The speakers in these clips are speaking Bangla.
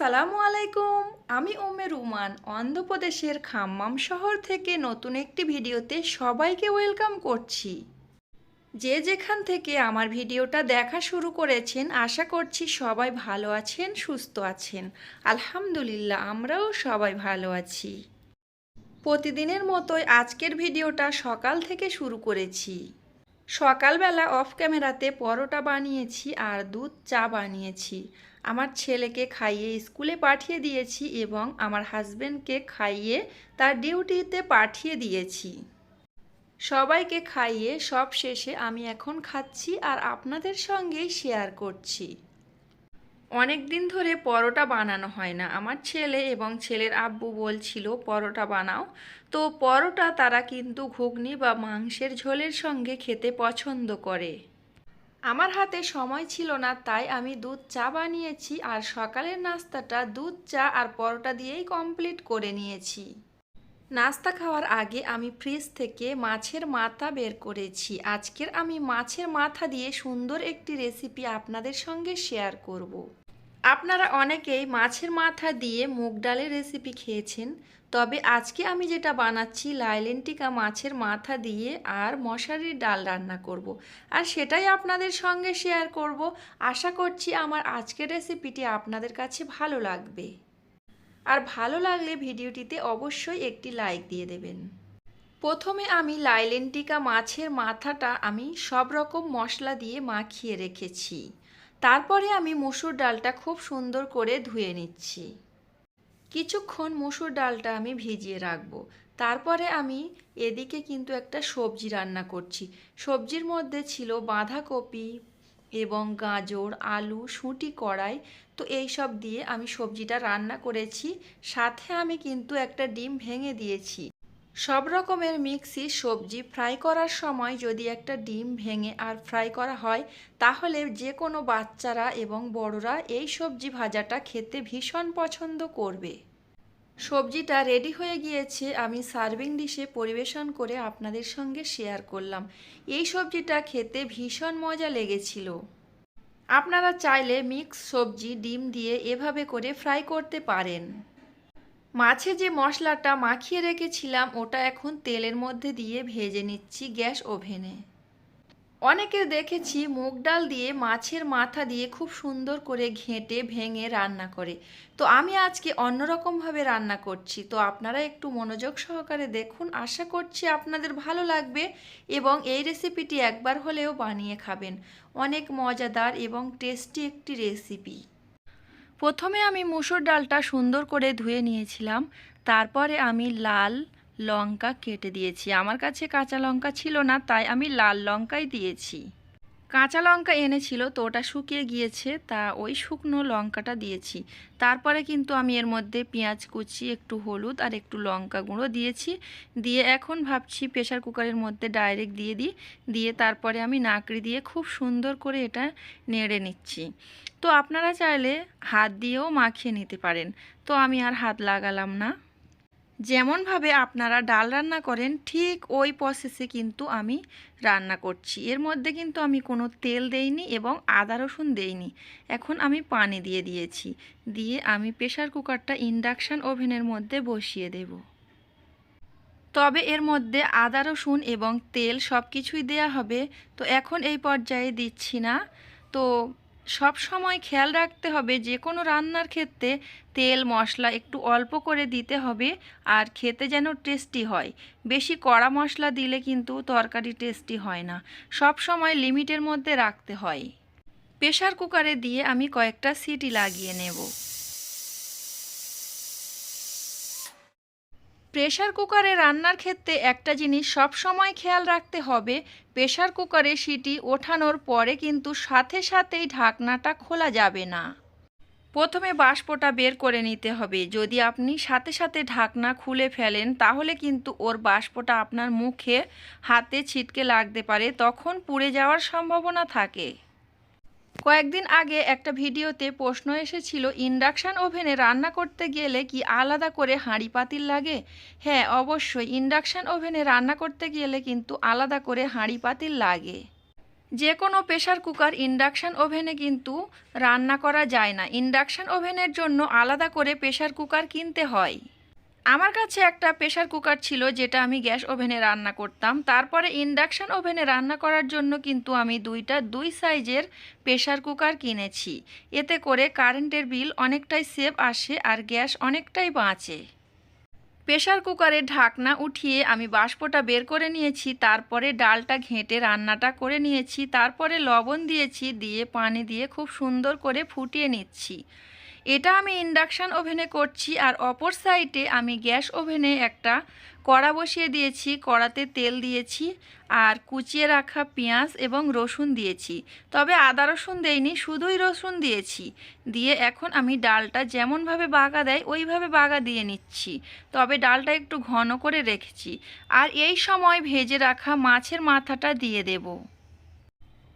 আসসালামু আলাইকুম। আমি ওমে রুমান, অন্ধ্রপ্রদেশের খাম্মাম শহর থেকে নতুন একটি ভিডিওতে সবাইকে ওয়েলকাম করছি। যে যেখান থেকে আমার ভিডিওটা দেখা শুরু করেছেন, আশা করছি সবাই ভালো আছেন, সুস্থ আছেন। আলহামদুলিল্লাহ, আমরাও সবাই ভালো আছি। প্রতিদিনের মতোই আজকের ভিডিওটা সকাল থেকে শুরু করেছি। সকালবেলা অফ ক্যামেরাতে পরোটা বানিয়েছি আর দুধ চা বানিয়েছি। আমার ছেলেকে খাইয়ে স্কুলে পাঠিয়ে দিয়েছি এবং আমার হাজবেন্ডকে খাইয়ে তার ডিউটিতে পাঠিয়ে দিয়েছি। সবাইকে খাইয়ে সব শেষে আমি এখন খাচ্ছি আর আপনাদের সঙ্গেই শেয়ার করছি। অনেক দিন ধরে পরোটা বানানো হয় না। আমার ছেলে এবং ছেলের আব্বু বলছিল, পরোটা বানাও। তো পরোটা তারা কিন্তু ঘুগনি বা মাংসের ঝোলের সঙ্গে খেতে পছন্দ করে। আমার হাতে সময় ছিল না, তাই আমি দুধ চা বানিয়েছি আর সকালের নাস্তাটা দুধ চা আর পরোটা দিয়েই কমপ্লিট করে নিয়েছি নাস্তা খাওয়ার আগে আমি ফ্রিজ থেকে মাছের মাথা বের করেছি আজকের আমি মাছের মাথা দিয়ে সুন্দর একটি রেসিপি আপনাদের সঙ্গে শেয়ার করব। আপনারা অনেকেই মাছের মাথা দিয়ে মুগ ডালের রেসিপি খেয়েছেন, তবে আজকে আমি যেটা বানাচ্ছি লাইলেন্টিকা মাছের মাথা দিয়ে আর মশারির ডাল রান্না করব। আর সেটাই আপনাদের সঙ্গে শেয়ার করব। আশা করছি আমার আজকের রেসিপিটি আপনাদের কাছে ভালো লাগবে। আর ভালো লাগলে ভিডিওটিতে অবশ্যই একটি লাইক দিয়ে দেবেন। প্রথমে আমি লাইলেন্টিকা মাছের মাথাটা আমি সব রকম মশলা দিয়ে মাখিয়ে রেখেছি। তারপরে আমি মুসুর ডালটা খুব সুন্দর করে ধুয়ে নিচ্ছি। কিছুক্ষণ মুসুর ডালটা আমি ভিজিয়ে রাখব। তারপরে আমি এদিকে কিন্তু একটা সবজি রান্না করছি। সবজির মধ্যে ছিল বাঁধাকপি এবং গাজর, আলু, শুঁটি, কড়াই। তো এই সব দিয়ে আমি সবজিটা রান্না করেছি। সাথে আমি কিন্তু একটা ডিম ভেঙে দিয়েছি। সব রকমের মিক্সি সবজি ফ্রাই করার সময় যদি একটা ডিম ভেঙে আর ফ্রাই করা হয়, তাহলে যে কোনো বাচ্চারা এবং বড়রা এই সবজি ভাজাটা খেতে ভীষণ পছন্দ করবে। সবজিটা রেডি হয়ে গিয়েছে, আমি সার্ভিং ডিশে পরিবেশন করে আপনাদের সঙ্গে শেয়ার করলাম। এই সবজিটা খেতে ভীষণ মজা লেগেছিল। আপনারা চাইলে মিক্স সবজি, ডিম দিয়ে এভাবে করে ফ্রাই করতে পারেন। মাছে যে মশলাটা মাখিয়ে রেখেছিলাম, ওটা এখন তেলের মধ্যে দিয়ে ভেজে নিচ্ছি গ্যাস ওভেনে। অনেকে দেখেছি মুগ ডাল দিয়ে মাছের মাথা দিয়ে খুব সুন্দর করে ঘেঁটে ভেঙে রান্না করে। তো আমি আজকে অন্যরকমভাবে রান্না করছি। তো আপনারা একটু মনোযোগ সহকারে দেখুন। আশা করছি আপনাদের ভালো লাগবে এবং এই রেসিপিটি একবার হলেও বানিয়ে খাবেন। অনেক মজাদার এবং টেস্টি একটি রেসিপি। প্রথমে আমি মুসুর ডালটা সুন্দর করে ধুয়ে নিয়েছিলাম। তারপরে আমি লাল লঙ্কা কেটে দিয়েছি। আমার কাছে কাঁচা লঙ্কা ছিল না, তাই আমি লাল লঙ্কাই দিয়েছি। কাঁচা লঙ্কা এনেছিল তো ওটা শুকিয়ে গিয়েছে, তা ওই শুকনো লঙ্কাটা দিয়েছি। তারপরে কিন্তু আমি এর মধ্যে পেঁয়াজ কুচি, একটু হলুদ আর একটু লঙ্কা গুঁড়ো দিয়েছি। দিয়ে এখন ভাবছি প্রেশার কুকারের মধ্যে ডাইরেক্ট দিয়ে দিই। দিয়ে তারপরে আমি নাকড়ি দিয়ে খুব সুন্দর করে এটা নেড়ে নিচ্ছি। তো আপনারা চাইলে হাত দিয়েও মাখিয়ে নিতে পারেন। তো আমি আর হাত লাগালাম না। যেমনভাবে আপনারা ডাল রান্না করেন, ঠিক ওই প্রসেসে কিন্তু আমি রান্না করছি। এর মধ্যে কিন্তু আমি কোনো তেল দেইনি এবং আদা রসুন দেইনি। এখন আমি পানি দিয়ে দিয়েছি। দিয়ে আমি প্রেশার কুকারটা ইন্ডাকশান ওভেনের মধ্যে বসিয়ে দেব। তবে এর মধ্যে আদা রসুন এবং তেল সব কিছুই দেওয়া হবে। তো এখন এই পর্যায়ে দিচ্ছি না। তো সব সময় খেয়াল রাখতে হবে যে কোনো রান্নার ক্ষেত্রে তেল, মশলা একটু অল্প করে দিতে হবে আর খেতে যেন টেস্টি হয়। বেশি কড়া মশলা দিলে কিন্তু তরকারি টেস্টি হয় না। সব সময় লিমিটের মধ্যে রাখতে হয়। প্রেশার কুকারে দিয়ে আমি কয়েকটা সিটি লাগিয়ে নেব। প্রেশার কুকারে রান্নার ক্ষেত্রে একটা জিনিস সব সময় খেয়াল রাখতে হবে প্রেশার কুকারে সিটি ওঠানোর পরে কিন্তু সাথে সাথেই ঢাকনাটা খোলা যাবে না। প্রথমে বাষ্পটা বের করে নিতে হবে। যদি আপনি সাথে সাথে ঢাকনা খুলে ফেলেন, তাহলে কিন্তু ওর বাষ্পটা আপনার মুখে, হাতে ছিটকে লাগতে পারে, তখন পুড়ে যাওয়ার সম্ভাবনা থাকে। কয়েকদিন আগে একটা ভিডিওতে প্রশ্ন এসেছিল, ইন্ডাকশান ওভেনে রান্না করতে গেলে কি আলাদা করে হাঁড়ি পাতিল লাগে? হ্যাঁ অবশ্যই, ইন্ডাকশান ওভেনে রান্না করতে গেলে কিন্তু আলাদা করে হাঁড়ি পাতিল লাগে। যে কোনো প্রেশার কুকার ইন্ডাকশান ওভেনে কিন্তু রান্না করা যায় না। ইন্ডাকশান ওভেনের জন্য আলাদা করে প্রেশার কুকার কিনতে হয়। আমার কাছে একটা প্রেশার কুকার ছিল যেটা আমি গ্যাস ওভেনে রান্না করতাম। তারপরে ইন্ডাকশান ওভেনে রান্না করার জন্য কিন্তু আমি দুইটা, দুই সাইজের প্রেশার কুকার কিনেছি। এতে করে কারেন্টের বিল অনেকটাই সেভ আসে আর গ্যাস অনেকটাই বাঁচে। প্রেশার কুকারের ঢাকনা উঠিয়ে আমি বাষ্পটা বের করে নিয়েছি, তারপরে ডালটা ঘেঁটে রান্নাটা করে নিয়েছি, তারপরে লবণ দিয়েছি, দিয়ে পানি দিয়ে খুব সুন্দর করে ফুটিয়ে নিচ্ছি। এটা আমি ইন্ডাকশান ওভেনে করছি আর অপর সাইডে আমি গ্যাস ওভেনে একটা কড়া বসিয়ে দিয়েছি, কড়াতে তেল দিয়েছি আর কুচিয়ে রাখা পেঁয়াজ এবং রসুন দিয়েছি। তবে আদা রসুন দেইনি, শুধুই রসুন দিয়েছি। দিয়ে এখন আমি ডালটা যেমনভাবে বাগা দেয়, ওইভাবে বাগা দিয়ে নিচ্ছি। তবে ডালটা একটু ঘন করে রেখেছি। আর এই সময় ভেজে রাখা মাছের মাথাটা দিয়ে দেবো।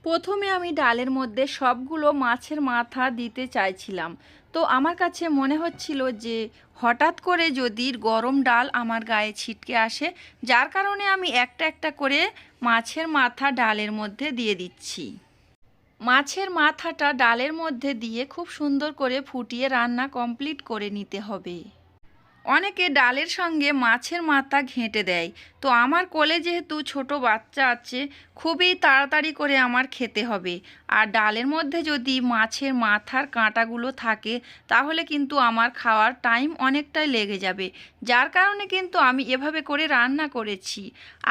প্রথমে আমি ডালের মধ্যে সবগুলো মাছের মাথা দিতে চাইছিলাম। তো আমার কাছে মনে হচ্ছিল যে হঠাৎ করে যদি গরম ডাল আমার গায়ে ছিটকে আসে, যার কারণে আমি একটা একটা করে মাছের মাথা ডালের মধ্যে দিয়ে দিচ্ছি। মাছের মাথাটা ডালের মধ্যে দিয়ে খুব সুন্দর করে ফুটিয়ে রান্না কমপ্লিট করে নিতে হবে। অনেকে ডালের সঙ্গে মাছের মাথা ঘেঁটে দেয়। তো আমার কোলে যেহেতু ছোট বাচ্চা আছে, খুবই তাড়াতাড়ি করে আমার খেতে হবে। আর ডালের মধ্যে যদি মাছের মাথার কাঁটাগুলো থাকে, তাহলে কিন্তু আমার খাওয়ার টাইম অনেকটাই লেগে যাবে। যার কারণে কিন্তু আমি এভাবে করে রান্না করেছি।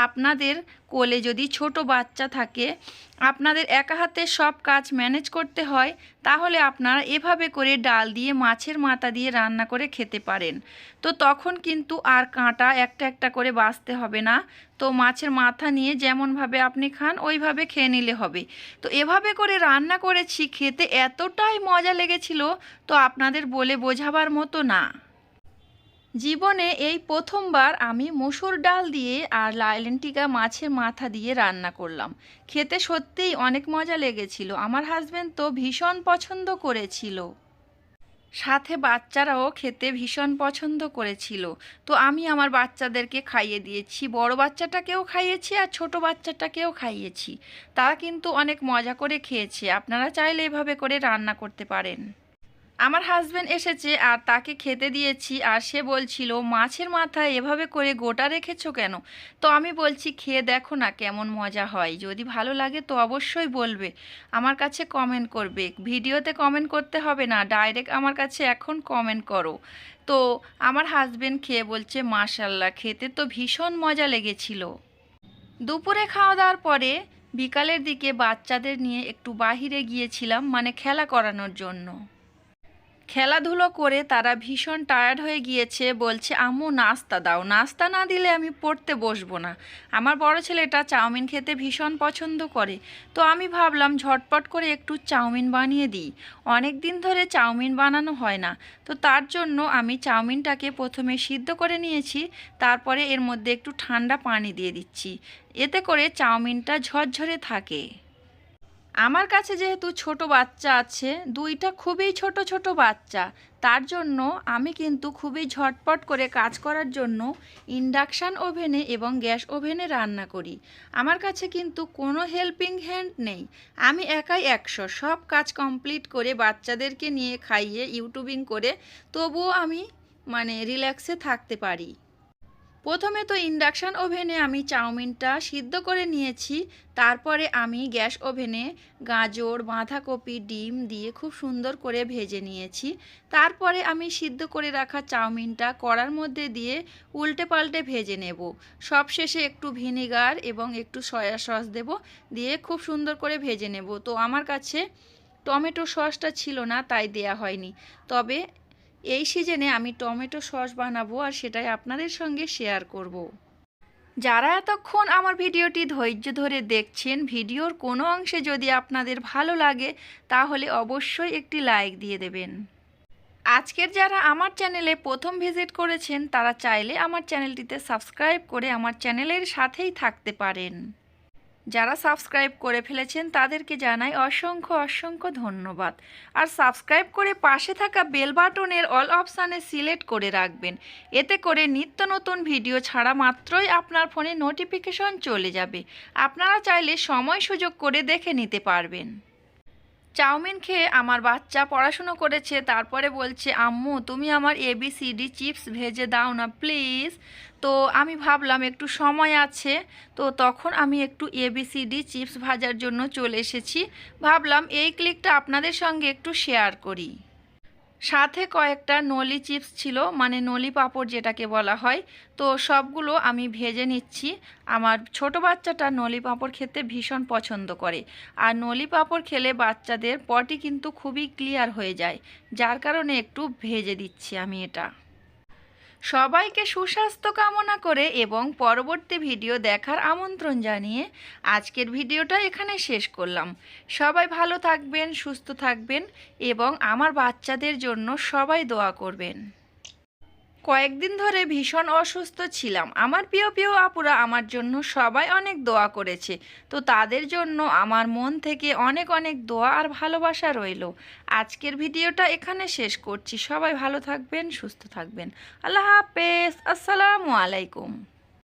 আপনাদের কোলে যদি ছোট বাচ্চা থাকে, আপনাদের একা হাতে সব কাজ ম্যানেজ করতে হয়, তাহলে আপনারা এভাবে করে ডাল দিয়ে, মাছের মাথা দিয়ে রান্না করে খেতে পারেন। তো তখন কিন্তু আর কাঁটা একটা একটা করে বাছতে হবে না। তো মাছের মাথা নিয়ে যেমনভাবে আপনি খান, ওইভাবে খেয়ে নিলে হবে। তো এভাবে করে রান্না করেছি, খেতে এতটাই মজা লেগেছিল, তো আপনাদের বলে বোঝাবার মতো না। জীবনে এই প্রথমবার আমি মসুর ডাল দিয়ে আর লাইলেন্টিকা মাছের মাথা দিয়ে রান্না করলাম। খেতে সত্যিই অনেক মজা লেগেছিল। আমার হাজব্যান্ড তো ভীষণ পছন্দ করেছিল। সাথে বাচ্চারাও খেতে ভীষণ পছন্দ করেছিল। তো আমি আমার বাচ্চাদেরকে খাইয়ে দিয়েছি, বড় বাচ্চাটাকেও খাইয়েছি আর ছোট বাচ্চাটাকেও খাইয়েছি। তারা কিন্তু অনেক মজা করে খেয়েছে। আপনারা চাইলে এভাবে করে রান্না করতে পারেন। আমার হাজব্যান্ড এসেছে আর তাকে খেতে দিয়েছি আর সে বলছিল, মাছের মাথা এভাবে করে গোটা রেখেছো কেন? তো আমি বলছি, খেয়ে দেখো না কেমন মজা হয়। যদি ভালো লাগে তো অবশ্যই বলবে। আমার কাছে কমেন্ট করবে। ভিডিওতে কমেন্ট করতে হবে না ডাইরেক্ট আমার কাছে এখন কমেন্ট করো। তো আমার হাজব্যান্ড খেয়ে বলছে মাশাল্লাহ খেতে তো ভীষণ মজা লেগেছিল। দুপুরে খাওয়া দাওয়ার পরে বিকালের দিকে বাচ্চাদের নিয়ে একটু বাহিরে গিয়েছিলাম মানে খেলা করানোর জন্য। খেলাধুলো করে তারা ভীষণ টায়ার্ড হয়ে গিয়েছে, বলছে, আম্মু, নাস্তা দাও। নাস্তা না দিলে আমি পড়তে বসবো না। আমার বড় ছেলেটা চাউমিন খেতে ভীষণ পছন্দ করে। তো আমি ভাবলাম, ঝটপট করে একটু চাউমিন বানিয়ে দিই। অনেক দিন ধরে চাউমিন বানানো হয় না। তো তার জন্য আমি চাউমিনটাকে প্রথমে সিদ্ধ করে নিয়েছি, তারপরে এর মধ্যে একটু ঠান্ডা পানি দিয়ে দিচ্ছি। এতে করে চাউমিনটা ঝরঝরে থাকে। আমার কাছে যেহেতু ছোট বাচ্চা আছে, দুইটা খুবই ছোট ছোট বাচ্চা, তার জন্য আমি কিন্তু খুবই ঝটপট করে কাজ করার জন্য ইন্ডাকশান ওভেনে এবং গ্যাস ওভেনে রান্না করি। আমার কাছে কিন্তু কোনো হেল্পিং হ্যান্ড নেই। আমি একাই একশো, সব কাজ কমপ্লিট করে বাচ্চাদেরকে নিয়ে খাইয়ে ইউটিউবিং করে তবুও আমি মানে রিল্যাক্সে থাকতে পারি। প্রথমে তো ইন্ডাকশান ওভেনে আমি চাউমিনটা সিদ্ধ করে নিয়েছি, তারপরে আমি গ্যাস ওভেনে গাজর, বাঁধাকপি, ডিম দিয়ে খুব সুন্দর করে ভেজে নিয়েছি। তারপরে আমি সিদ্ধ করে রাখা চাউমিনটা কড়ার মধ্যে দিয়ে উল্টে পাল্টে ভেজে নেব। সবশেষে একটু ভিনেগার এবং একটু সয়া সস দেব, দিয়ে খুব সুন্দর করে ভেজে নেব। তো আমার কাছে টমেটো সসটা ছিল না, তাই দেয়া হয়নি। তবে এই সিজনে আমি টমেটো সস বানাবো আর সেটাই আপনাদের সঙ্গে শেয়ার করব। যারা এতক্ষণ আমার ভিডিওটি ধৈর্য ধরে দেখছেন, ভিডিওর কোনো অংশে যদি আপনাদের ভালো লাগে, তাহলে অবশ্যই একটি লাইক দিয়ে দেবেন আজকের যারা আমার চ্যানেলে প্রথম ভিজিট করেছেন, তারা চাইলে আমার চ্যানেলটিতে সাবস্ক্রাইব করে আমার চ্যানেলের সাথেই থাকতে পারেন যারা সাবস্ক্রাইব করে ফেলেছেন তাদেরকে জানাই অসংখ্য অসংখ্য ধন্যবাদ। আর সাবস্ক্রাইব করে পাশে থাকা বেল বাটনের অল অপশানে সিলেক্ট করে রাখবেন। এতে করে নিত্য নতুন ভিডিও ছাড়া মাত্রই আপনার ফোনে নোটিফিকেশন চলে যাবে। আপনারা চাইলে সময় সুযোগ করে দেখে নিতে পারবেন। চাউমিন খেয়ে আমার বাচ্চা পড়াশুনো করেছে, তারপরে বলছে, আম্মু, তুমি আমার এবিসিডি চিপস ভেজে দাও না প্লিজ তো আমি ভাবলাম, একটু সময় আছে। তো তখন আমি একটু এবিসিডি চিপস ভাজার জন্য চলে এসেছি। ভাবলাম, এই ক্লিকটা আপনাদের সঙ্গে একটু শেয়ার করি। সাথে কয়েকটা নলি চিপস ছিল মানে নলি পাপড় যেটাকে বলা হয়। তো সবগুলো আমি ভেজে নিচ্ছি। আমার ছোট বাচ্চাটা নলি পাঁপড় খেতে ভীষণ পছন্দ করে। আর নলি পাঁপড় খেলে বাচ্চাদের পটি কিন্তু খুবই ক্লিয়ার হয়ে যায়। যার কারণে একটু ভেজে দিচ্ছি আমি এটা। সবাইকে সুস্বাস্থ্য কামনা করে এবং পরবর্তী ভিডিও দেখার আমন্ত্রণ জানিয়ে আজকের ভিডিওটা এখানে শেষ করলাম। সবাই ভালো থাকবেন, সুস্থ থাকবেন এবং আমার বাচ্চাদের জন্য সবাই দোয়া করবেন। কয়েকদিন ধরে ভীষণ অসুস্থ ছিলাম। আমার প্রিয় প্রিয় আপুরা, আমার জন্য সবাই অনেক দোয়া করেছে। তো তাদের জন্য আমার মন থেকে অনেক অনেক দোয়া আর ভালোবাসা রইল। আজকের ভিডিওটা এখানে শেষ করছি। সবাই ভালো থাকবেন, সুস্থ থাকবেন। আল্লাহ হাফেজ। আসসালামু আলাইকুম।